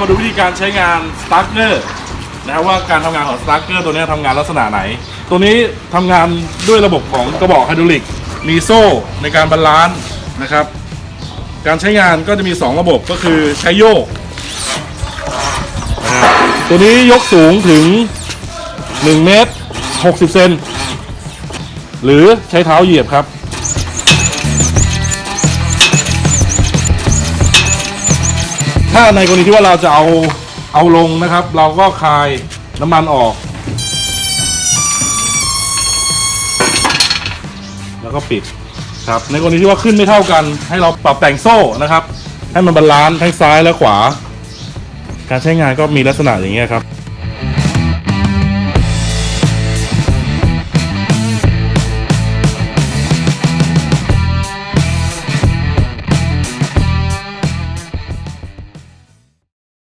มาดูวิธีการใช้งาน s t a r k e r นะครับว่าการทำงานของ s t a r k e r ตัวนี้ยทำงานลักษณะไหน ตัวนี้ทำงานด้วยระบบของกระบอกไฮดรอลิก มีโซ่ในการบาลานซ์นะครับ การใช้งานก็จะมี 2 ระบบก็คือใช้โยก ตัวนี้ยกสูงถึง 1 เมตร 60 เซนหรือใช้เท้าเหยียบครับ ถ้าในกรณีที่ว่าเราจะเอาเอาลงนะครับ เราก็คายน้ำมันออก แล้วก็ปิดครับ ในกรณีที่ว่าขึ้นไม่เท่ากัน ให้เราปรับแต่งโซ่นะครับ ให้มันบาลานซ์ทั้งซ้ายและขวา การใช้งานก็มีลักษณะอย่างเงี้ยครับ